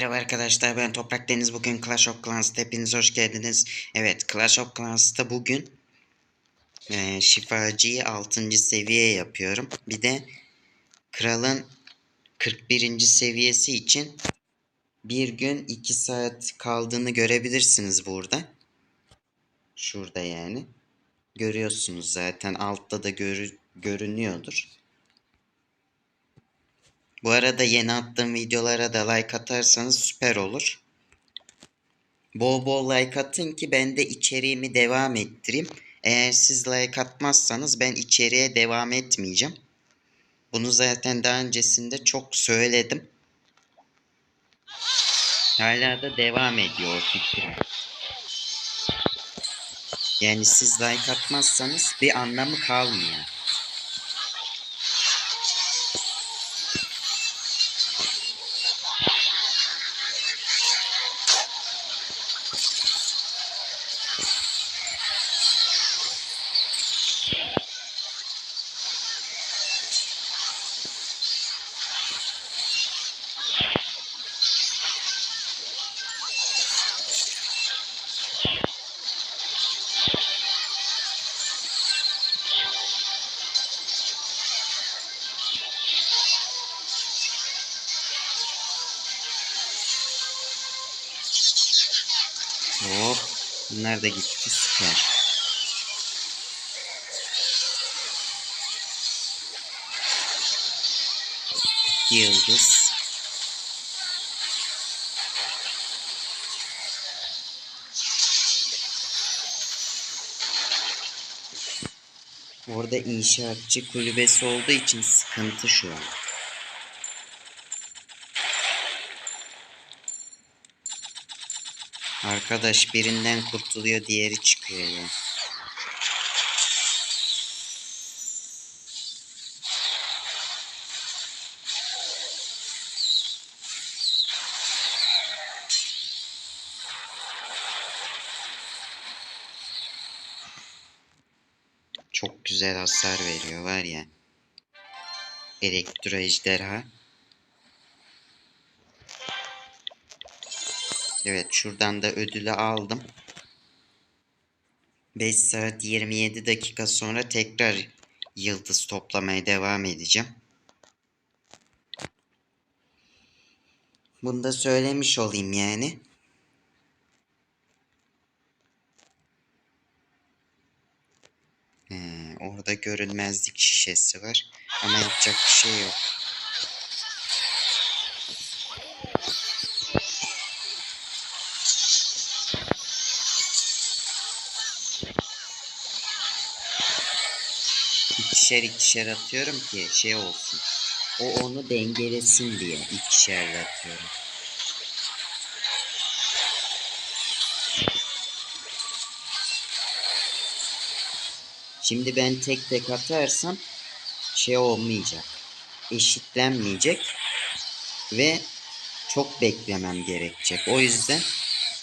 Merhaba arkadaşlar ben Toprak Deniz bugün Clash of Clans'ta hepiniz hoş geldiniz. Evet Clash of Clans'ta bugün e, şifacıyı 6. seviye yapıyorum. Bir de kralın 41. seviyesi için bir gün 2 saat kaldığını görebilirsiniz burada. Şurada yani. Görüyorsunuz zaten altta da görü- görünüyordur. Bu arada yeni attığım videolara da like atarsanız süper olur. Bol bol like atın ki ben de içeriğimi devam ettireyim. Eğer siz like atmazsanız ben içeriğe devam etmeyeceğim. Bunu zaten daha öncesinde çok söyledim. Hala da devam ediyor o. Yani siz like atmazsanız bir anlamı kalmıyor. Hop. Bunlar da gitti süper. Yıldız. Orada inşaatçı kulübesi olduğu için sıkıntı şu an. Arkadaş birinden kurtuluyor diğeri çıkıyor ya. Çok güzel hasar veriyor var ya. Elektro ejderha. Evet şuradan da ödülü aldım. 5 saat 27 dakika sonra tekrar yıldız toplamaya devam edeceğim. Bunu da söylemiş olayım yani. Ee, orada görünmezlik şişesi var. Ama yapacak bir şey yok. İkişer ikişer atıyorum ki şey olsun. O onu dengelesin diye ikişerle atıyorum. Şimdi ben tek tek atarsam şey olmayacak. Eşitlenmeyecek ve çok beklemem gerekecek. O yüzden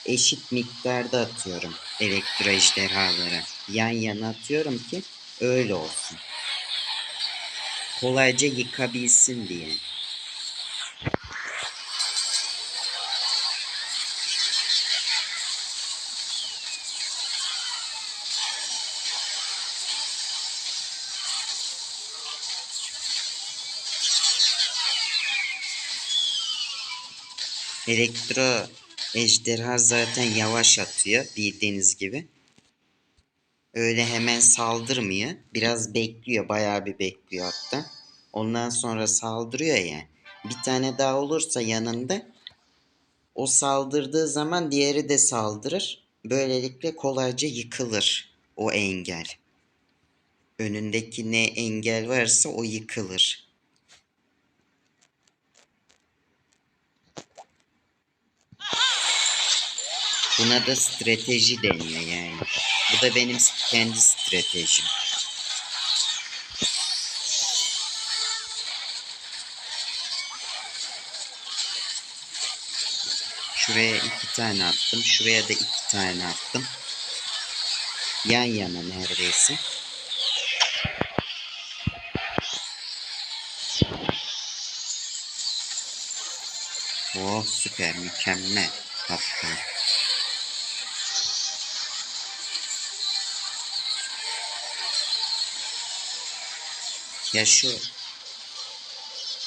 eşit miktarda atıyorum elektro ejderhalara. Yan yana atıyorum ki öyle olsun. Kolayca yıkabilsin diye. Elektro ejderha zaten yavaş atıyor bildiğiniz gibi. Öyle hemen saldırmıyor. Biraz bekliyor. Bayağı bir bekliyor hatta. Ondan sonra saldırıyor ya. Bir tane daha olursa yanında o saldırdığı zaman diğeri de saldırır. Böylelikle kolayca yıkılır o engel. Önündeki ne engel varsa o yıkılır. Buna da strateji deniyor yani. Bu da benim kendi stratejim. Şuraya iki tane attım. Şuraya da iki tane attım. Yan yana neredeyse. Oh süper mükemmel. Hatta. Ya şu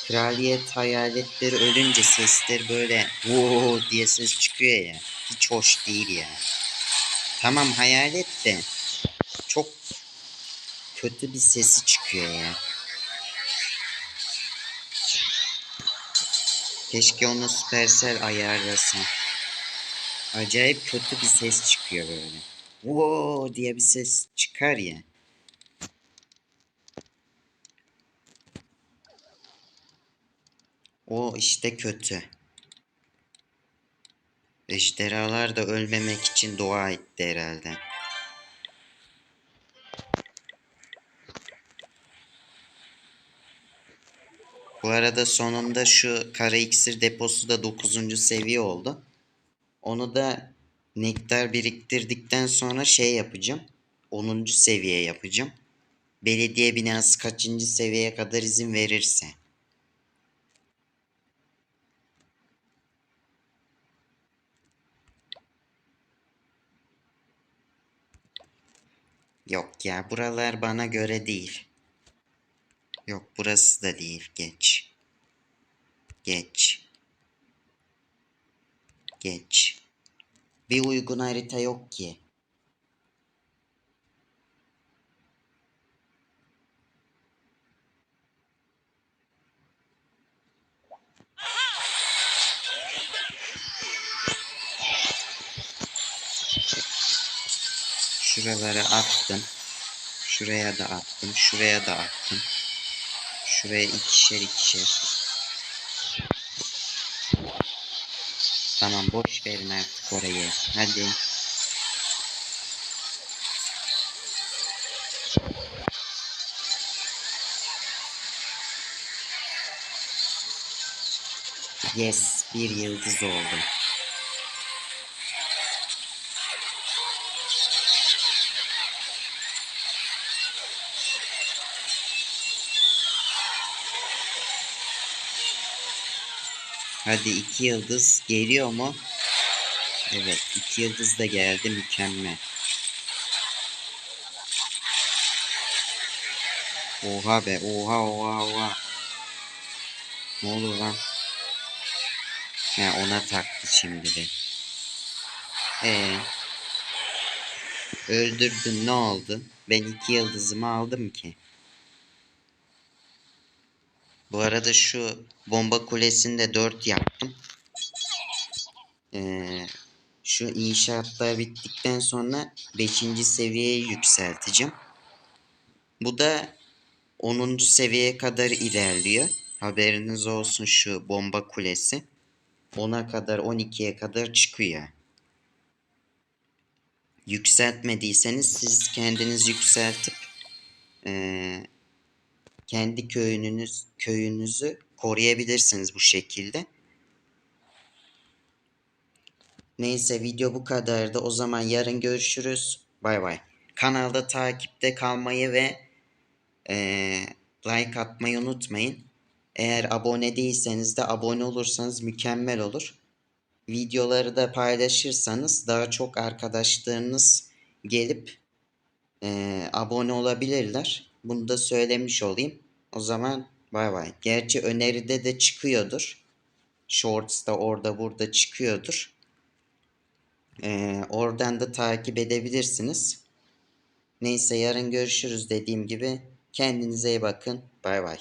kraliyet hayaletleri ölünce sesleri böyle "Voo" diye ses çıkıyor ya. Hiç hoş değil ya. Tamam hayalet de çok kötü bir sesi çıkıyor ya. Keşke onu Supercell ayarlasa. Acayip kötü bir ses çıkıyor böyle. Voo diye bir ses çıkar ya. O işte kötü. Ejderhalar da ölmemek için dua etti herhalde. Bu arada sonunda şu kara iksir deposu da 9. seviye oldu. Onu da nektar biriktirdikten sonra şey yapacağım. 10. seviye yapacağım. Belediye binası kaçıncı seviyeye kadar izin verirse. Yok ya buralar bana göre değil. Yok burası da değil. Geç. Geç. Geç. Bir uygun harita yok ki. Şuraları attım. Şuraya da attım. Şuraya da attım. Şuraya ikişer ikişer. Tamam boş verin artık orayı. Hadi. Yes, bir yıldız oldu. Hadi iki yıldız geliyor mu? Evet iki yıldız da geldi mükemmel. Oha be oha oha oha. Ne olur lan? He ona taktı şimdi de. Ee, öldürdün ne oldu? Ben iki yıldızımı aldım ki. Bu arada şu bomba kulesinde 4 yaptım. Ee, şu inşaatlar bittikten sonra 5. seviyeye yükselteceğim. Bu da 10. seviyeye kadar ilerliyor. Haberiniz olsun şu bomba kulesi. 10'a kadar 12'ye kadar çıkıyor. Yükseltmediyseniz siz kendiniz yükseltip ee, kendi köyünüz köyünüzü koruyabilirsiniz bu şekilde. Neyse video bu kadardı. O zaman yarın görüşürüz. Bay bay. Kanalda takipte kalmayı ve ee, like atmayı unutmayın. Eğer abone değilseniz de abone olursanız mükemmel olur. Videoları da paylaşırsanız daha çok arkadaşlarınız gelip ee, abone olabilirler. Bunu da söylemiş olayım. O zaman bay bay. Gerçi öneride de çıkıyordur. Shorts'ta orada burada çıkıyordur. Ee, oradan da takip edebilirsiniz. Neyse yarın görüşürüz dediğim gibi. Kendinize iyi bakın. Bay bay.